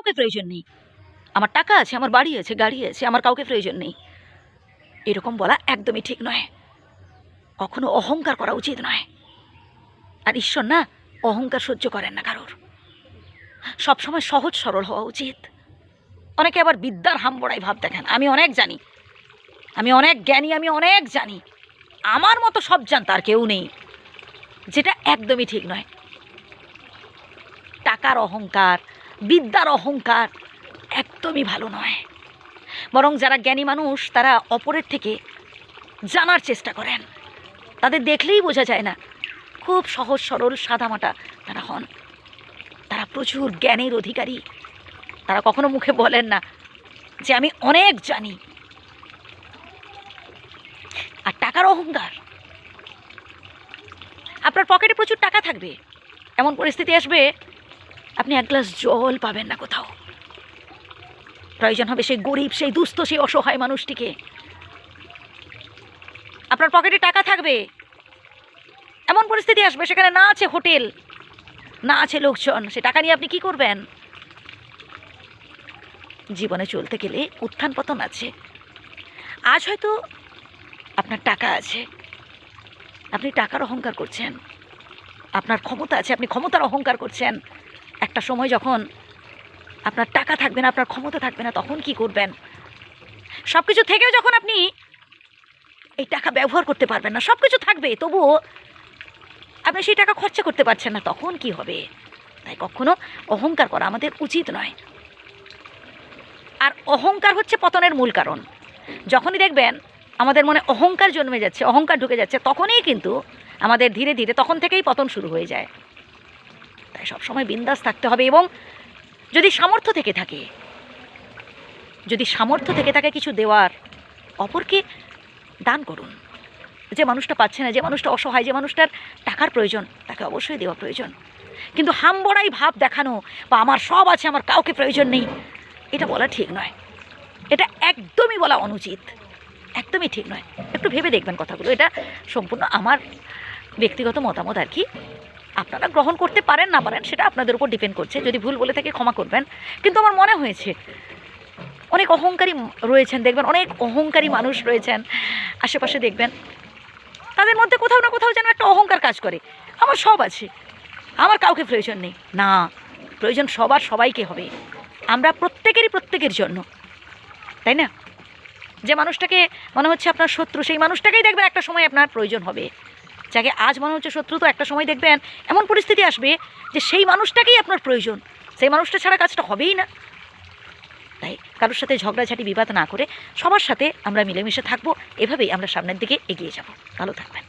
কাউকে প্রয়োজন নেই। আমার টাকা আছে, আমার বাড়ি আছে, গাড়ি আছে, আমার কাউকে প্রয়োজন নেই। এরকম বলা একদমই ঠিক নয়। কখনো অহংকার করা উচিত নয়। আর ঈশ্বর না অহংকার সহ্য করেন না কারোর। সবসময় সহজ সরল হওয়া উচিত। অনেকে আবার বিদ্যার হামবড়াই ভাব দেখেন। আমি অনেক জানি। আমি অনেক জ্ঞানী, আমি অনেক জানি। আমার মতো সব জান তার কেউ নেই। যেটা একদমই ঠিক নয়। টাকার অহংকার বিদ্যার অহংকার একদমই ভালো নয়। বরং যারা জ্ঞানী মানুষ, তারা অপরের থেকে জানার চেষ্টা করেন। তাদের দেখলেই বোঝা যায় না, খুব সহজ সরল সাদামাটা তারা হন। তারা প্রচুর জ্ঞানের অধিকারী। তারা কখনো মুখে বলেন না যে আমি অনেক জানি। আর টাকার অহংকার? আপনার পকেটে প্রচুর টাকা থাকবে। এমন পরিস্থিতি আসবে আপনি এক গ্লাস জল পাবেন না কোথাও। প্রয়োজন হবে সেই গরিব, সেই দুস্থ, সেই অসহায় মানুষটিকে। আপনার পকেটে টাকা থাকবে। এমন পরিস্থিতি আসবে, সেখানে না আছে হোটেল, না আছে লোকজন। সে টাকা নিয়ে আপনি কি করবেন? জীবনে চলতে গেলে উত্থান পতন আছে। আজ হয়তো আপনার টাকা আছে। আপনি টাকার অহংকার করছেন। আপনার ক্ষমতা আছে, আপনি ক্ষমতার অহংকার করছেন। একটা সময় যখন আপনার টাকা থাকবে না, আপনার ক্ষমতা থাকবে না, তখন কি করবেন? সব কিছু থেকেও যখন আপনি এই টাকা ব্যবহার করতে পারবেন না সব কিছু থাকবে, তবুও আপনি সেই টাকা খরচা করতে পারছেন না, তখন কি হবে? তাই কখনো অহংকার করা আমাদের উচিত নয়। আর অহংকার হচ্ছে পতনের মূল কারণ। যখনই দেখবেন আমাদের মনে অহংকার জন্মে যাচ্ছে, অহংকার ঢুকে যাচ্ছে, তখনই কিন্তু আমাদের ধীরে ধীরে তখন থেকেই পতন শুরু হয়ে যায়। তাই সবসময় বিন্দাস থাকতে হবে এবং যদি সামর্থ্য থেকে থাকে, যদি সামর্থ্য থেকে থাকে কিছু দেওয়ার, অপরকে দান করুন। যে মানুষটা পাচ্ছে না, যে মানুষটা অসহায়, যে মানুষটার টাকার প্রয়োজন, তাকে অবশ্যই দেওয়া প্রয়োজন। কিন্তু হামবড়াই ভাব দেখানো বা আমার সব আছে, আমার কাউকে প্রয়োজন নেই, এটা বলা ঠিক নয়। এটা একদমই বলা অনুচিত। একদমই ঠিক নয়। একটু ভেবে দেখবেন কথাগুলো। এটা সম্পূর্ণ আমার ব্যক্তিগত মতামত আর কি। আপনারা গ্রহণ করতে পারেন, না পারেন, সেটা আপনাদের উপর ডিপেন্ড করছে। যদি ভুল বলে থাকে ক্ষমা করবেন। কিন্তু আমার মনে হয়েছে, অনেক অহংকারী রয়েছেন, দেখবেন, অনেক অহংকারী মানুষ রয়েছেন, আশেপাশে দেখবেন। তাদের মধ্যে কোথাও না কোথাও যেন একটা অহংকার কাজ করে। আমার সব আছে। আমার কাউকে প্রয়োজন নেই। না, প্রয়োজন সবার সবাইকে হবে। আমরা প্রত্যেকেরই প্রত্যেকের জন্য। তাই না? যে মানুষটাকে মনে হচ্ছে আপনার শত্রু, সেই মানুষটাকেই দেখবেন একটা সময় আপনার প্রয়োজন হবে। যাকে আজ মনে হচ্ছে শত্রু, তো একটা সময় দেখবেন এমন পরিস্থিতি আসবে যে সেই মানুষটাকেই আপনার প্রয়োজন। সেই মানুষটা ছাড়া কাজটা হবেই না। তাই কারোর সাথে ঝগড়াঝাটি, বিবাদ না করে সবার সাথে আমরা মিলেমিশে থাকব। এভাবেই আমরা সামনের দিকে এগিয়ে যাব। ভালো থাকবেন।